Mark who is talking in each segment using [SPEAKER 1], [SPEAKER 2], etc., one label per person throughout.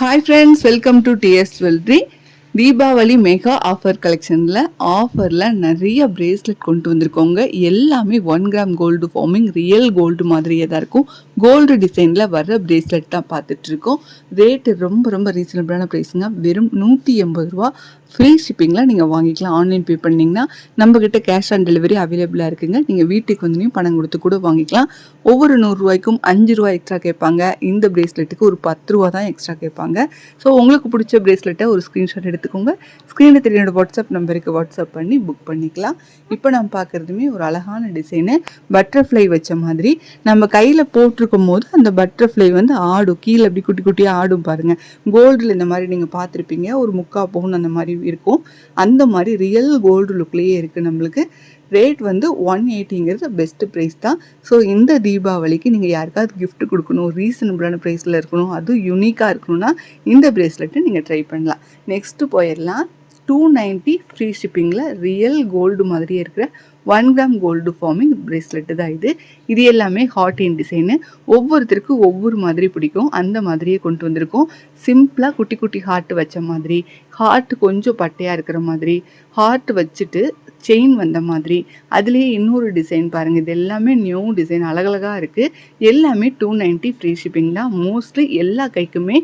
[SPEAKER 1] Hi friends welcome to DS jewellery Deepavali mega offer கலெக்ஷனில் ஆஃபரில் நிறைய பிரேஸ்லெட் கொண்டு வந்திருக்கோங்க. எல்லாமே one gram gold forming real gold மாதிரியே தான் இருக்கும். கோல்டு டிசைனில் வர்ற பிரேஸ்லெட் தான் பார்த்துட்ருக்கோம் ரேட்டு ரொம்ப ரொம்ப ரீசனபிளான ப்ரைஸுங்க வெறும் நூற்றி எண்பது ரூபா. ஃப்ரீ ஷிப்பிங்கில் நீங்கள் வாங்கிக்கலாம். ஆன்லைன் பே பண்ணிங்கன்னா நம்மக்கிட்ட கேஷ் ஆன் டெலிவரி அவைலபிளாக இருக்குங்க. நீங்கள் வீட்டுக்கு வந்துலையும் பணம் கொடுத்து கூட வாங்கிக்கலாம். ஒவ்வொரு நூறுரூவாய்க்கும் அஞ்சு ரூபா எக்ஸ்ட்ரா கேட்பாங்க. இந்த பிரேஸ்லெட்டுக்கு ஒரு பத்து ரூபா தான் எக்ஸ்ட்ரா கேட்பாங்க. ஸோ உங்களுக்கு பிடிச்ச பிரேஸ்லெட்டை ஒரு ஸ்க்ரீன்ஷாட் எடுத்துக்கோங்க. ஸ்க்ரீனில் தெரியோட வாட்ஸ்அப் நம்பருக்கு வாட்ஸ்அப் பண்ணி புக் பண்ணிக்கலாம். இப்போ நம்ம பார்க்குறதுமே ஒரு அழகான டிசைனு பட்டர்ஃப்ளை வச்ச மாதிரி. நம்ம கையில் போட்டிருக்கும் போது அந்த பட்டர்ஃப்ளை வந்து ஆடும். கீழே அப்படி குட்டி குட்டியாக ஆடும் பாருங்கள் கோல்டில் இந்த மாதிரி நீங்கள் பார்த்துருப்பீங்க. ஒரு முக்கா போகணும் அந்த மாதிரி இருக்கும். அந்த மாதிரி ரியல் கோல்டு லுக்லேயே இருக்குது நம்மளுக்கு. ரேட் வந்து ஒன் எயிட்டிங்கிறது பெஸ்ட் ப்ரைஸ் தான். ஸோ இந்த தீபாவளிக்கு நீங்கள் யாருக்காவது கிஃப்ட் கொடுக்கணும் ரீசனபிளான ப்ரைஸில் இருக்கணும் அதுவும் யூனிக்காக இருக்கணும்னா இந்த ப்ரேஸ்லெட்டை நீங்கள் ட்ரை பண்ணலாம். நெக்ஸ்ட்டு போயிடலாம். டூ நைன்ட்டி ஃப்ரீ ஷிப்பிங்கில் ரியல் கோல்டு மாதிரியே இருக்கிற one gram gold forming bracelet தான் இது. இது எல்லாமே ஹாட் இன் டிசைனு ஒவ்வொருத்தருக்கும் ஒவ்வொரு மாதிரி பிடிக்கும். அந்த மாதிரியே கொண்டு வந்திருக்கோம். சிம்பிளாக குட்டி குட்டி ஹார்ட் வச்ச மாதிரி ஹார்ட் கொஞ்சம் பட்டையாக இருக்கிற மாதிரி ஹார்ட் வச்சுட்டு செயின் வந்த மாதிரி அதுலேயே இன்னொரு டிசைன் பாருங்கள் இது எல்லாமே நியூ டிசைன் அழகழகாக இருக்குது எல்லாமே டூ நைன்ட்டி ஃப்ரீ ஷிப்பிங் தான். மோஸ்ட்லி எல்லா கைக்குமே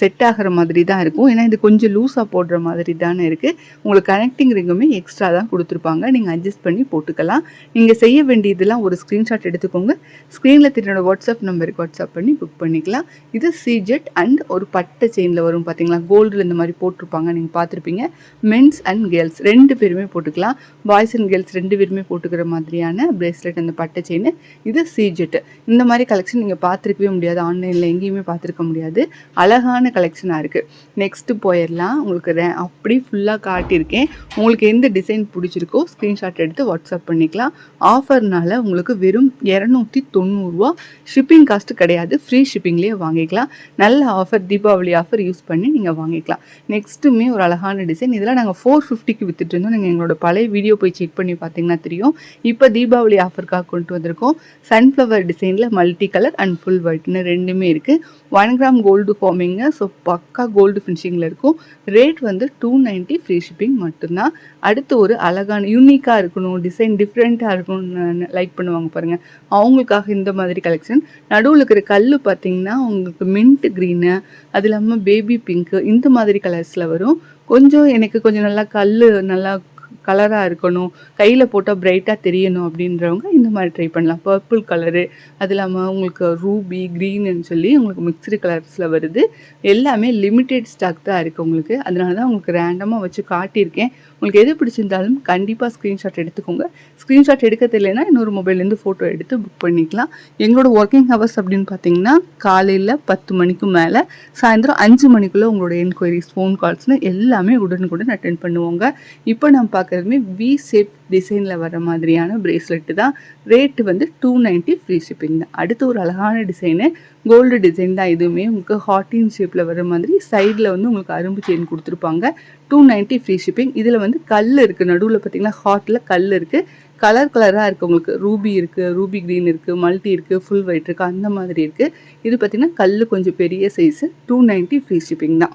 [SPEAKER 1] செட் ஆகிற மாதிரி தான் இருக்கும். ஏன்னா இது கொஞ்சம் லூஸாக போடுற மாதிரி தானே இருக்குது உங்களுக்கு கனெக்டிங் ரிங்குமே எக்ஸ்ட்ரா தான் கொடுத்துருப்பாங்க. நீங்கள் அட்ஜஸ்ட் பண்ணி போட்டுக்கலாம். நீங்கள் செய்ய வேண்டியதெல்லாம் ஒரு ஸ்க்ரீன்ஷாட் எடுத்துக்கோங்க. ஸ்க்ரீனில் தெரியோட வாட்ஸ்அப் நம்பருக்கு வாட்ஸ்அப் பண்ணி புக் பண்ணிக்கலாம். இது சிஜெட் அண்ட் ஒரு பட்டை செயினில் வரும் பார்த்தீங்களா கோல்டில் இந்த மாதிரி போட்டிருப்பாங்க. நீங்கள் பார்த்துருப்பீங்க. மென்ஸ் அண்ட் கேர்ள்ஸ் ரெண்டு பேருமே போட்டுக்கலாம். பாய்ஸ் அண்ட் கேர்ள்ஸ் ரெண்டு பேருமே போட்டுக்கிற மாதிரியான பிரேஸ்லெட் அந்த பட்டை செயின் இது சிஜெட் இந்த மாதிரி கலெக்ஷன் நீங்கள் பார்த்துருக்கவே முடியாது. ஆன்லைனில் எங்கேயுமே பார்த்துருக்க முடியாது. அழகான கலெக்ஷனாக இருக்குது நெக்ஸ்ட்டு போயிடலாம் உங்களுக்கு ரே- அப்படி ஃபுல்லாக காட்டியிருக்கேன். உங்களுக்கு எந்த டிசைன் பிடிச்சிருக்கோ ஸ்க்ரீன்ஷாட் எடுத்து வாட்ஸ்அப் பண்ணிக்கலாம். ஆஃபர்னால உங்களுக்கு வெறும் இரநூத்தி தொண்ணூறுரூவா ஷிப்பிங் காஸ்ட் கிடையாது. ஃப்ரீ ஷிப்பிங்லேயே வாங்கிக்கலாம். நல்ல ஆஃபர் தீபாவளி ஆஃபர் யூஸ் பண்ணி நீங்கள் வாங்கிக்கலாம். நெக்ஸ்ட்டுமே ஒரு அழகான டிசைன் இதெல்லாம் நாங்கள் ஃபோர் ஃபிஃப்டிக்கு வித்துட்டு இருந்தோம். நீங்கள் எங்களோட பழைய வீடியோ போய் செக் பண்ணி பார்த்தீங்கன்னா தெரியும். இப்போ தீபாவளி ஆஃபருக்காக கொண்டு வந்திருக்கோம். சன்ஃப்ளவர் டிசைனில் மல்டி கலர் அண்ட் ஃபுல் ஒயிட்னு ரெண்டுமே இருக்குது ஒன் கிராம் கோல்டு ஃபார்மிங்க ஸோ பக்கா கோல்டு ஃபினிஷிங்கில் இருக்கும். ரேட் வந்து டூ நைன்ட்டி ஃப்ரீ ஷிப்பிங் மட்டும்தான். அடுத்து ஒரு அழகான யூனிக்காக இருக்கணும் டிசைன் டிஃப்ரெண்ட்டாக இருக்கும்னு லைக் பண்ணுவாங்க பாருங்கள் அவங்களுக்காக இந்த மாதிரி கலெக்ஷன் நடுவில் இருக்கிற கல் பார்த்தீங்கன்னா உங்களுக்கு மின்ட் க்ரீனு அது இல்லாமல் பேபி பிங்க்கு இந்த மாதிரி கலர்ஸில் வரும். கொஞ்சம் எனக்கு கொஞ்சம் நல்லா கல் நல்லா கலராக இருக்கணும் கையில் போட்டால் பிரைட்டாக தெரியணும் அப்படின்றவங்க இந்த மாதிரி ட்ரை பண்ணலாம். பர்பிள் கலரு அது இல்லாமல் உங்களுக்கு ரூபி க்ரீன்னு சொல்லி உங்களுக்கு மிக்சடு கலர்ஸில் வருது. எல்லாமே லிமிட்டெட் ஸ்டாக் தான் இருக்குது உங்களுக்கு. அதனால தான் உங்களுக்கு ரேண்டமாக வச்சு காட்டியிருக்கேன். உங்களுக்கு எது பிடிச்சிருந்தாலும் கண்டிப்பாக ஸ்க்ரீன்ஷாட் எடுத்துக்கோங்க. ஸ்க்ரீன்ஷாட் எடுக்க தெரியலனா இன்னொரு மொபைல்லேருந்து ஃபோட்டோ எடுத்து புக் பண்ணிக்கலாம். எங்களோட ஒர்க்கிங் ஹவர்ஸ் அப்படின்னு பார்த்தீங்கன்னா காலையில் பத்து மணிக்கு மேலே சாயந்தரம் அஞ்சு மணிக்குள்ளே உங்களோட என்கொயரிஸ் ஃபோன் கால்ஸ்னு எல்லாமே உடனுக்குடன் அட்டென்ட் பண்ணுவாங்க. இப்போ நம்ம பார்க்குறதுமே வி ஷேப் டிசைனில் வர மாதிரியான ப்ரேஸ்லெட்டு தான். ரேட்டு வந்து டூ நைன்ட்டி ஃப்ரீ ஷிப்பிங் தான். அடுத்து ஒரு அழகான டிசைனு கோல்டு டிசைன் தான் இதுவுமே உங்களுக்கு ஹாட்டின் ஷேப்பில் வர மாதிரி. சைடில் வந்து உங்களுக்கு அரும்பு செயின் கொடுத்துருப்பாங்க. டூ நைன்ட்டி ஃப்ரீ ஷிப்பிங் இதில் வந்து கல் இருக்குது நடுவில் பார்த்தீங்கன்னா ஹாட்டில் கல் இருக்குது கலர் கலராக இருக்குது உங்களுக்கு. ரூபி இருக்குது ரூபி க்ரீன் இருக்குது மல்டி இருக்குது ஃபுல் ஒயிட் இருக்குது அந்த மாதிரி இருக்குது இது பார்த்திங்கன்னா கல் கொஞ்சம் பெரிய size two ninety free shipping தான்.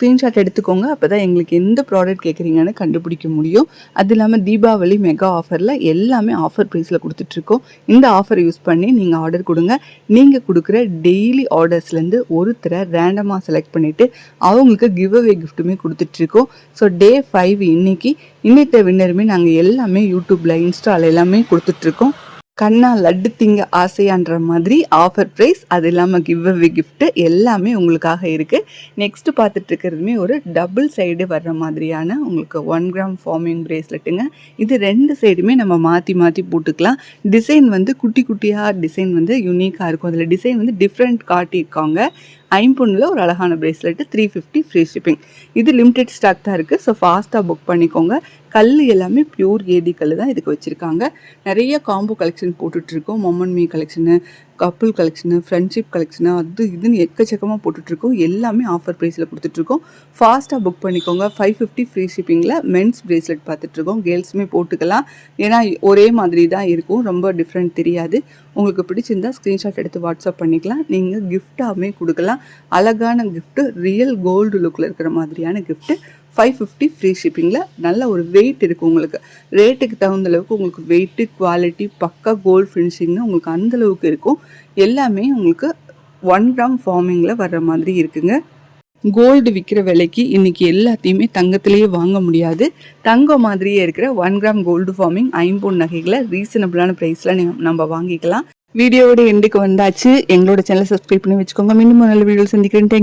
[SPEAKER 1] ஸ்க்ரீன்ஷாட் எடுத்துக்கோங்க. அப்போ தான் எங்களுக்கு எந்த ப்ராடக்ட் கேட்குறீங்கன்னு கண்டுபிடிக்க முடியும். அது இல்லாமல் தீபாவளி மெகா ஆஃபரில் எல்லாமே ஆஃபர் ப்ரைஸில் கொடுத்துட்ருக்கோம் இந்த ஆஃபர் யூஸ் பண்ணி நீங்கள் ஆர்டர் கொடுங்க. நீங்கள் கொடுக்குற டெய்லி ஆர்டர்ஸ்லேருந்து ஒருத்தரை ரேண்டமாக செலக்ட் பண்ணிவிட்டு அவங்களுக்கு கிவ் அவே கிஃப்ட்டுமே கொடுத்துட்ருக்கோம் ஸோ டே ஃபைவ் இன்னைக்கு இன்னைத்த வின்னருமே நாங்கள் எல்லாமே யூடியூப்பில் இன்ஸ்டாவில் எல்லாமே கொடுத்துட்ருக்கோம் கண்ணா லட்டு திங்க ஆசையான்ற மாதிரி ஆஃபர் ப்ரைஸ் அது இல்லாமல் கிவ் அவே கிஃப்ட்டு எல்லாமே உங்களுக்காக இருக்குது நெக்ஸ்ட் பார்த்துட்டு இருக்கிறதுமே ஒரு டபுள் சைடு வர்ற மாதிரியான உங்களுக்கு ஒன் கிராம் ஃபார்மிங் ப்ரேஸ்லெட்டுங்க இது ரெண்டு சைடுமே நம்ம மாற்றி மாற்றி போட்டுக்கலாம். டிசைன் வந்து குட்டி குட்டியாக டிசைன் வந்து யூனிக்காக இருக்கும். அதில் டிசைன் வந்து டிஃப்ரெண்ட் காட்டியிருக்காங்க. ஐம்பொன்னில் ஒரு அழகான bracelet three fifty free shipping இது லிமிடெட் ஸ்டாக் தான் இருக்குது ஸோ ஃபாஸ்ட்டாக புக் பண்ணிக்கோங்க. கல் எல்லாமே பியூர் ஏடி கல் தான் இதுக்கு வச்சுருக்காங்க. நிறைய காம்போ கலெக்ஷன் போட்டுட்ருக்கோம் mom and me collection couple collection friendship collection அது இதுன்னு எக்கச்சக்கமாக போட்டுட்ருக்கோம். எல்லாமே ஆஃபர் ப்ரைஸில் கொடுத்துட்ருக்கோம். ஃபாஸ்ட்டாக புக் பண்ணிக்கோங்க. ஃபைவ் ஃபிஃப்டி ஃப்ரீ ஷிப்பிங்கில் மென்ஸ் ப்ரேஸ்லெட் பார்த்துட்ருக்கோம். கேர்ள்ஸுமே போட்டுக்கலாம். ஏன்னா ஒரே மாதிரி தான் இருக்கும். ரொம்ப டிஃப்ரெண்ட் தெரியாது. உங்களுக்கு பிடிச்சிருந்தா ஸ்க்ரீன்ஷாட் எடுத்து வாட்ஸ்அப் பண்ணிக்கலாம். நீங்கள் கிஃப்டாகவே கொடுக்கலாம். அழகான கிஃப்ட்டு ரியல் கோல்டு லுக்கில் இருக்கிற மாதிரியான கிஃப்ட்டு ஃபைவ் ஃபிஃப்டி ஃப்ரீ ஷிப்பிங்கில் நல்ல ஒரு வெயிட் இருக்குது உங்களுக்கு. ரேட்டுக்கு தகுந்த அளவுக்கு உங்களுக்கு வெயிட்டு குவாலிட்டி பக்கா கோல்டு ஃபினிஷிங்னு உங்களுக்கு அந்தளவுக்கு இருக்கும். எல்லாமே உங்களுக்கு ஒன் கிராம் ஃபார்மிங்கில் வர்ற மாதிரி இருக்குங்க. கோல்டு விற்கிற விலைக்கு இன்னைக்கு எல்லாத்தையுமே தங்கத்திலேயே வாங்க முடியாது. தங்கம் மாதிரியே இருக்கிற ஒன் கிராம் கோல்டு ஃபார்மிங் ஐம்பொன் நகைகளை ரீசனபிளான ப்ரைஸில் நம்ம வாங்கிக்கலாம். வீடியோவோட எண்டுக்கு வந்தாச்சு. எங்களோட சேனலை சப்ஸ்கிரைப் பண்ணி வச்சுக்கோங்க. மீண்டும் நல்ல வீடியோ சந்திக்கிறேன். தேங்க்